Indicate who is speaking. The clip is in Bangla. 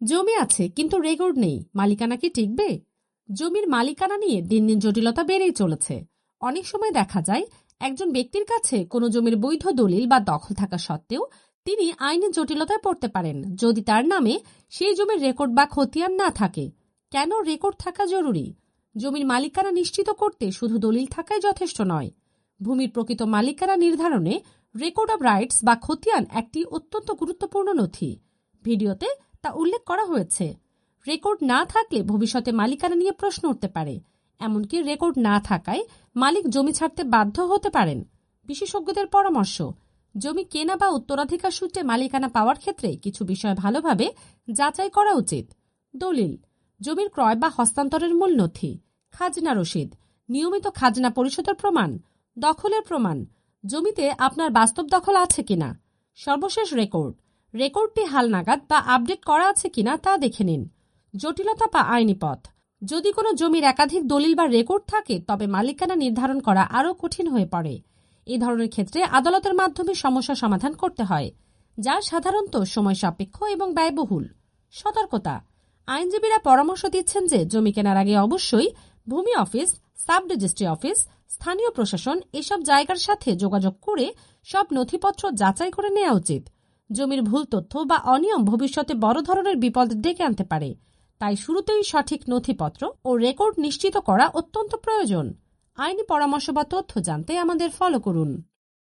Speaker 1: জমি আছে, কিন্তু রেকর্ড নেই। মালিকানা কি টিকবে? জমির মালিকানা নিয়ে দিন দিন জটিলতা বেড়েই চলেছে। অনেক সময় দেখা যায়, একজন ব্যক্তির কাছে কোনো জমির বৈধ দলিল বা দখল থাকা সত্ত্বেও তিনি আইনি জটিলতায় পড়তে পারেন। যদি তার নামে সেই জমির রেকর্ড বা খতিয়ান না থাকে, কেন রেকর্ড থাকা জরুরি? জমির মালিকানা নিশ্চিত করতে শুধু দলিল থাকাই যথেষ্ট নয়। ভূমির প্রকৃত মালিকানা নির্ধারণে রেকর্ড অব রাইটস বা খতিয়ান একটি অত্যন্ত গুরুত্বপূর্ণ নথি। ভিডিওতে তা উল্লেখ করা হয়েছে। রেকর্ড না থাকলে ভবিষ্যতে মালিকানা নিয়ে প্রশ্ন উঠতে পারে। এমনকি রেকর্ড না থাকায় মালিক জমি ছাড়তে বাধ্য হতে পারেন। বিশেষজ্ঞদের পরামর্শ, জমি কেনা বা উত্তরাধিকার সূত্রে মালিকানা পাওয়ার ক্ষেত্রে কিছু বিষয় ভালোভাবে যাচাই করা উচিত। দলিল, জমির ক্রয় বা হস্তান্তরের মূল নথি খাজনা রসিদ, নিয়মিত খাজনা পরিশোধের প্রমাণ, দখলের প্রমাণ, জমিতে আপনার বাস্তব দখল আছে কিনা, সর্বশেষ রেকর্ড রেকর্ডটি হালনাগাদ বা আপডেট করা আছে কিনা তা দেখে নিন। জটিলতা বা আইনি পথ। যদি কোনো জমির একাধিক দলিল বা রেকর্ড থাকে, তবে মালিকানা নির্ধারণ করা আরও কঠিন হয়ে পড়ে। এ ধরনের ক্ষেত্রে আদালতের মাধ্যমে সমস্যা সমাধান করতে হয়, যা সাধারণত সময় সাপেক্ষ এবং ব্যয়বহুল। সতর্কতা। আইনজীবীরা পরামর্শ দিচ্ছেন যে জমি কেনার আগে অবশ্যই ভূমি অফিস, সাব রেজিস্ট্রি অফিস, স্থানীয় প্রশাসন এসব জায়গার সাথে যোগাযোগ করে সব নথিপত্র যাচাই করে নেওয়া উচিত। জমির ভুল তথ্য বা অনিয়ম ভবিষ্যতে বড় ধরনের বিপদ ডেকে আনতে পারে। তাই শুরুতেই সঠিক নথিপত্র ও রেকর্ড নিশ্চিত করা অত্যন্ত প্রয়োজন। আইনি পরামর্শ বা তথ্য জানতে আমাদের ফলো করুন।